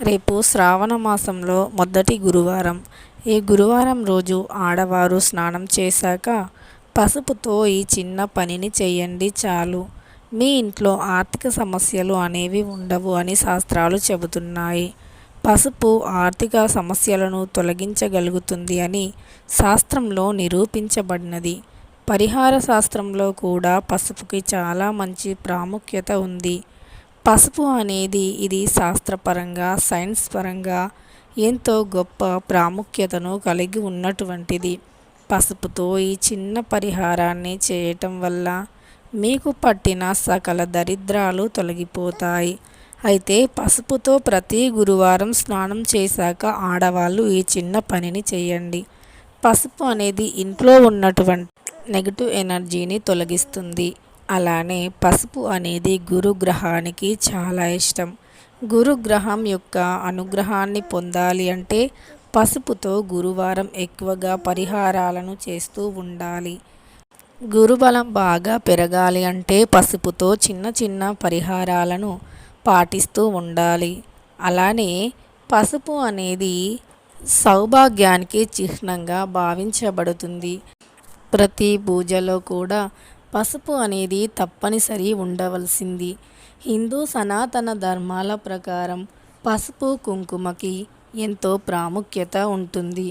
రేపు శ్రావణ మాసంలో మొదటి గురువారం. ఈ గురువారం రోజు ఆడవారు స్నానం చేశాక పసుపుతో ఈ చిన్న పనిని చేయండి చాలు. మీ ఇంట్లో ఆర్థిక సమస్యలు అనేవి ఉండవు అని శాస్త్రాలు చెబుతున్నాయి. పసుపు ఆర్థిక సమస్యలను తొలగించగలుగుతుంది అని శాస్త్రంలో నిరూపించబడినది. పరిహార శాస్త్రంలో కూడా పసుపుకి చాలా మంచి ప్రాముఖ్యత ఉంది. పసుపు అనేది ఇది శాస్త్రపరంగా సైన్స్ పరంగా ఎంతో గొప్ప ప్రాముఖ్యతను కలిగి ఉన్నటువంటిది. పసుపుతో ఈ చిన్న పరిహారాన్ని చేయటం వల్ల మీకు పట్టిన సకల దరిద్రాలు తొలగిపోతాయి. అయితే పసుపుతో ప్రతి గురువారం స్నానం చేశాక ఆడవాళ్ళు ఈ చిన్న పనిని చేయండి. పసుపు అనేది ఇంట్లో ఉన్నటువంటి నెగిటివ్ ఎనర్జీని తొలగిస్తుంది. అలానే పసుపు అనేది గురుగ్రహానికి చాలా ఇష్టం. గురుగ్రహం యొక్క అనుగ్రహాన్ని పొందాలి అంటే పసుపుతో గురువారం ఎక్కువగా పరిహారాలను చేస్తూ ఉండాలి. గురుబలం బాగా పెరగాలి అంటే పసుపుతో చిన్న చిన్న పరిహారాలను పాటిస్తూ ఉండాలి. అలానే పసుపు అనేది సౌభాగ్యానికి చిహ్నంగా భావించబడుతుంది. ప్రతి పూజలో కూడా పసుపు అనేది తప్పనిసరి ఉండవలసింది. హిందూ సనాతన ధర్మాల ప్రకారం పసుపు కుంకుమకి ఎంతో ప్రాముఖ్యత ఉంటుంది.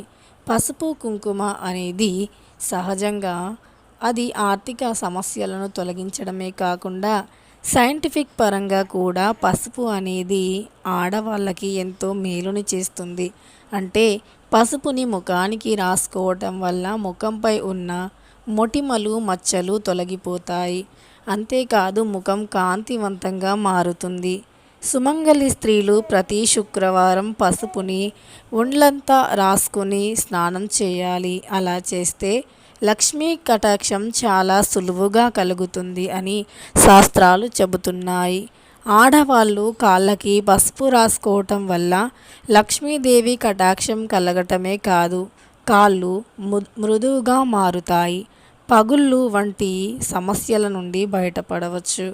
పసుపు కుంకుమ అనేది సహజంగా అది ఆర్థిక సమస్యలను తొలగించడమే కాకుండా సైంటిఫిక్ పరంగా కూడా పసుపు అనేది ఆడవాళ్ళకి ఎంతో మేలుని చేస్తుంది. అంటే పసుపుని ముఖానికి రాసుకోవటం వల్ల ముఖంపై ఉన్న మొటిమలు మచ్చలు తొలగిపోతాయి. అంతేకాదు ముఖం కాంతివంతంగా మారుతుంది. సుమంగలి స్త్రీలు ప్రతి శుక్రవారం పసుపుని ఒండ్లంతా రాసుకుని స్నానం చేయాలి. అలా చేస్తే లక్ష్మీ కటాక్షం చాలా సులువుగా కలుగుతుంది అని శాస్త్రాలు చెబుతున్నాయి. ఆడవాళ్ళు కాళ్ళకి పసుపు రాసుకోవటం వల్ల లక్ష్మీదేవి కటాక్షం కలగటమే కాదు కాళ్ళు మృదువుగా మారుతాయి. పగుళ్ళు వంటి సమస్యల నుండి బయటపడవచ్చు.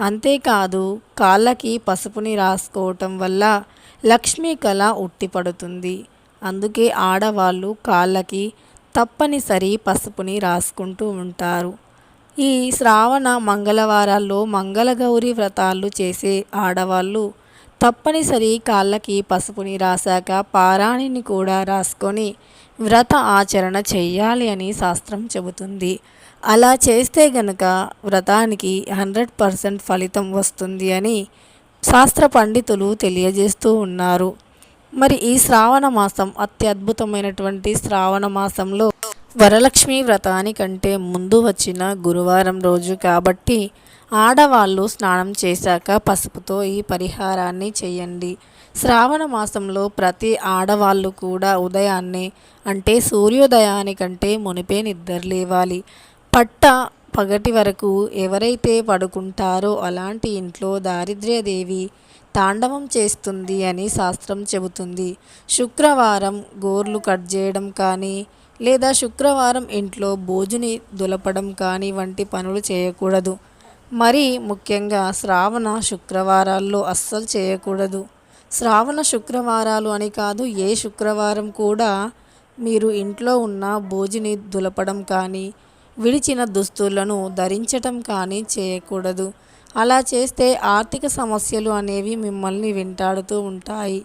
అంతేకాదు కాళ్ళకి పసుపుని రాసుకోవటం వల్ల లక్ష్మీ కళ ఉట్టిపడుతుంది. అందుకే ఆడవాళ్ళు కాళ్ళకి తప్పనిసరి పసుపుని రాసుకుంటూ ఉంటారు. ఈ శ్రావణ మంగళవారాల్లో మంగళగౌరి వ్రతాలు చేసే ఆడవాళ్ళు తప్పనిసరి కాళ్ళకి పసుపుని రాశాక పారాణిని కూడా రాసుకొని వ్రత ఆచరణ చెయ్యాలి అని శాస్త్రం చెబుతుంది. అలా చేస్తే గనక వ్రతానికి హండ్రెడ్ పర్సెంట్ ఫలితం వస్తుంది అని శాస్త్ర పండితులు తెలియజేస్తూ ఉన్నారు. మరి ఈ శ్రావణ మాసం అత్యద్భుతమైనటువంటి శ్రావణ మాసంలో వరలక్ష్మి వ్రతానికంటే ముందు వచ్చిన గురువారం రోజు కాబట్టి ఆడవాళ్ళు స్నానం చేశాక పసుపుతో ఈ పరిహారాన్ని చేయండి. శ్రావణ మాసంలో ప్రతి ఆడవాళ్ళు కూడా ఉదయాన్నే అంటే సూర్యోదయానికంటే మునిపే నిద్రలేవాలి పట్ట పగటి వరకు ఎవరైతే పడుకుంటారో అలాంటి ఇంట్లో దారిద్ర్యదేవి తాండవం చేస్తుంది అని శాస్త్రం చెబుతుంది. శుక్రవారం గోర్లు కట్ చేయడం కానీ లేదా శుక్రవారం ఇంట్లో భోజుని దులపడం కానీ వంటి పనులు చేయకూడదు. మరీ ముఖ్యంగా శ్రావణ శుక్రవారాల్లో అస్సలు చేయకూడదు. శ్రావణ శుక్రవారాలు అని కాదు ఏ శుక్రవారం కూడా మీరు ఇంట్లో ఉన్న భోజిని దులపడం కానీ విడిచిన దుస్తులను ధరించటం కానీ చేయకూడదు. అలా చేస్తే ఆర్థిక సమస్యలు అనేవి మిమ్మల్ని వెంటాడుతూ ఉంటాయి.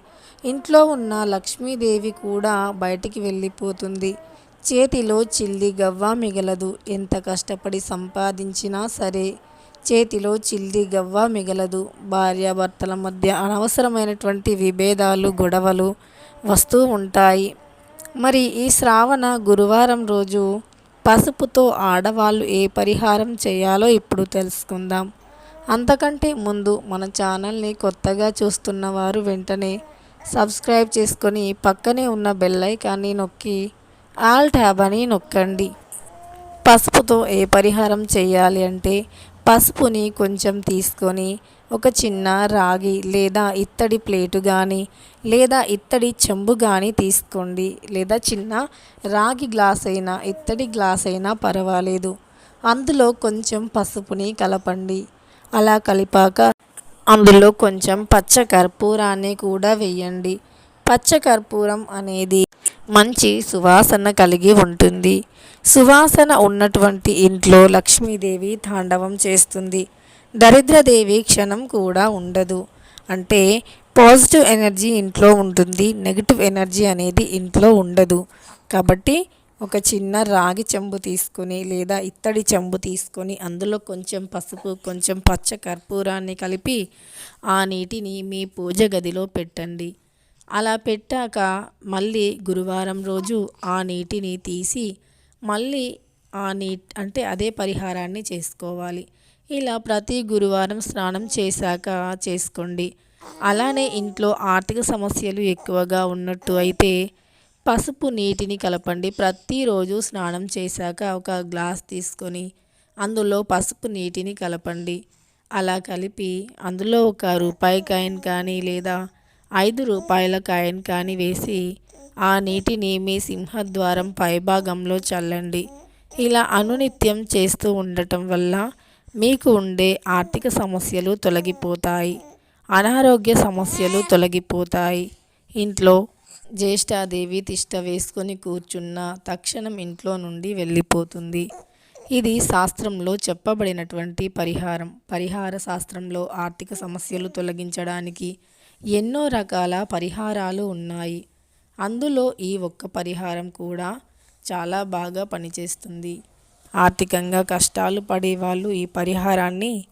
ఇంట్లో ఉన్న లక్ష్మీదేవి కూడా బయటికి వెళ్ళిపోతుంది. చేతిలో చిల్లి గవ్వ మిగలదు. ఎంత కష్టపడి సంపాదించినా సరే చేతిలో చిల్లి గవ్వ మిగలదు. భార్యాభర్తల మధ్య అనవసరమైనటువంటి విభేదాలు గొడవలు వస్తూ ఉంటాయి. మరి ఈ శ్రావణ గురువారం రోజు పసుపుతో ఆడవాళ్ళు ఏ పరిహారం చేయాలో ఇప్పుడు తెలుసుకుందాం. అంతకంటే ముందు మన ఛానల్ని కొత్తగా చూస్తున్న వారు వెంటనే సబ్స్క్రైబ్ చేసుకొని పక్కనే ఉన్న బెల్ ఐకాన్ని నొక్కి ఆల్ ట్యాబ్ అని నొక్కండి. పసుపుతో ఏ పరిహారం చేయాలి అంటే పసుపుని కొంచెం తీసుకొని ఒక చిన్న రాగి లేదా ఇత్తడి ప్లేటు కానీ లేదా ఇత్తడి చెంబు కానీ తీసుకోండి. లేదా చిన్న రాగి గ్లాస్ అయినా ఇత్తడి గ్లాస్ అయినా పర్వాలేదు. అందులో కొంచెం పసుపుని కలపండి. అలా కలిపాక అందులో కొంచెం పచ్చ కర్పూరాన్ని కూడా వేయండి. పచ్చ కర్పూరం అనేది మంచి సువాసన కలిగి ఉంటుంది. సువాసన ఉన్నటువంటి ఇంట్లో లక్ష్మీదేవి తాండవం చేస్తుంది. దరిద్రదేవి క్షణం కూడా ఉండదు. అంటే పాజిటివ్ ఎనర్జీ ఇంట్లో ఉంటుంది. నెగిటివ్ ఎనర్జీ అనేది ఇంట్లో ఉండదు. కాబట్టి ఒక చిన్న రాగి చెంబు తీసుకొని లేదా ఇత్తడి చెంబు తీసుకొని అందులో కొంచెం పసుపు కొంచెం పచ్చ కర్పూరాన్ని కలిపి ఆ నీటిని మీ పూజ గదిలో పెట్టండి. అలా పెట్టాక మళ్ళీ గురువారం రోజు ఆ నీటిని తీసి మళ్ళీ ఆ నీట్ అంటే అదే పరిహారాన్ని చేసుకోవాలి. ఇలా ప్రతి గురువారం స్నానం చేశాక చేసుకోండి. అలానే ఇంట్లో ఆర్థిక సమస్యలు ఎక్కువగా ఉన్నట్టు అయితే పసుపు నీటిని కలపండి. ప్రతిరోజు స్నానం చేశాక ఒక గ్లాస్ తీసుకొని అందులో పసుపు నీటిని కలపండి. అలా కలిపి అందులో ఒక రూపాయి కాయిన్ కానీ లేదా ఐదు రూపాయల కాయిన్ కానీ వేసి ఆ నీటిని మీ సింహద్వారం పైభాగంలో చల్లండి. ఇలా అనునిత్యం చేస్తూ ఉండటం వల్ల మీకు ఉండే ఆర్థిక సమస్యలు తొలగిపోతాయి. అనారోగ్య సమస్యలు తొలగిపోతాయి. ఇంట్లో జ్యేష్ఠాదేవి తిష్ట వేసుకొని కూర్చున్న తక్షణం ఇంట్లో నుండి వెళ్ళిపోతుంది. ఇది శాస్త్రంలో చెప్పబడినటువంటి పరిహారం. పరిహార శాస్త్రంలో ఆర్థిక సమస్యలు తొలగించడానికి ఎన్నో రకాల పరిహారాలు ఉన్నాయి. అందులో ఈ ఒక్క పరిహారం కూడా చాలా బాగా పనిచేస్తుంది. ఆర్థికంగా కష్టాలు పడేవాళ్ళు ఈ పరిహారాన్ని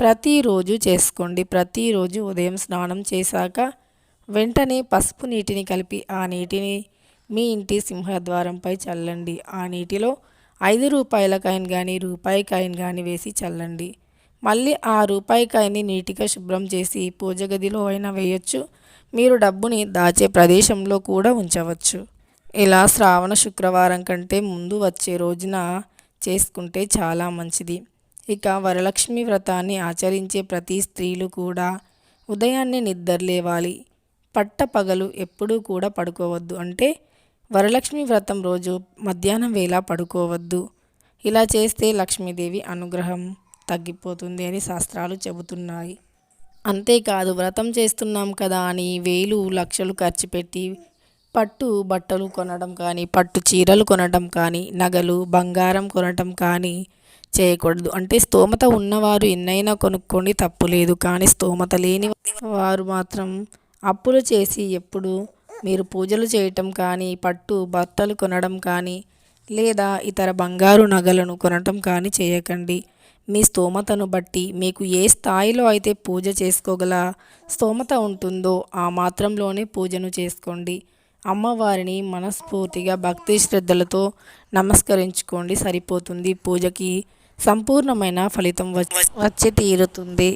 ప్రతిరోజు చేసుకోండి. ప్రతిరోజు ఉదయం స్నానం చేశాక వెంటనే పసుపు నీటిని కలిపి ఆ నీటిని మీ ఇంటి సింహద్వారంపై చల్లండి. ఆ నీటిలో ఐదు రూపాయల కాయిన్ కానీ రూపాయి కాయిన్ కానీ వేసి చల్లండి. మళ్ళీ ఆ రూపాయి కాయిని నీటిగా శుభ్రం చేసి పూజ గదిలో అయినా వేయచ్చు. మీరు డబ్బుని దాచే ప్రదేశంలో కూడా ఉంచవచ్చు. ఇలా శ్రావణ శుక్రవారం కంటే ముందు వచ్చే రోజున చేసుకుంటే చాలా మంచిది. ఇక వరలక్ష్మి వ్రతాన్ని ఆచరించే ప్రతి స్త్రీలు కూడా ఉదయాన్నే నిద్రలేవాలి. పట్ట పగలు ఎప్పుడూ కూడా పడుకోవద్దు. అంటే వరలక్ష్మి వ్రతం రోజు మధ్యాహ్నం వేళ పడుకోవద్దు. ఇలా చేస్తే లక్ష్మీదేవి అనుగ్రహం తగ్గిపోతుంది అని శాస్త్రాలు చెబుతున్నాయి. అంతేకాదు వ్రతం చేస్తున్నాం కదా అని వేలు లక్షలు ఖర్చు పెట్టి పట్టు బట్టలు కొనడం కానీ పట్టు చీరలు కొనడం కానీ నగలు బంగారం కొనడం కానీ చేయకూడదు. అంటే స్తోమత ఉన్నవారు ఎన్నైనా కొనుక్కోండి తప్పులేదు కానీ స్తోమత లేని వారు మాత్రం అప్పులు చేసి ఎప్పుడు మీరు పూజలు చేయటం కానీ పట్టు బట్టలు కొనడం కానీ లేదా ఇతర బంగారు నగలను కొనటం కానీ చేయకండి. మీ స్తోమతను బట్టి మీకు ఏ స్థాయిలో అయితే పూజ చేసుకోగల స్తోమత ఉంటుందో ఆ మాత్రంలోనే పూజను చేసుకోండి. అమ్మవారిని మనస్ఫూర్తిగా భక్తి శ్రద్ధలతో నమస్కరించుకోండి. సరిపోతుంది. పూజకి సంపూర్ణమైన ఫలితం వచ్చి తీరుతుంది.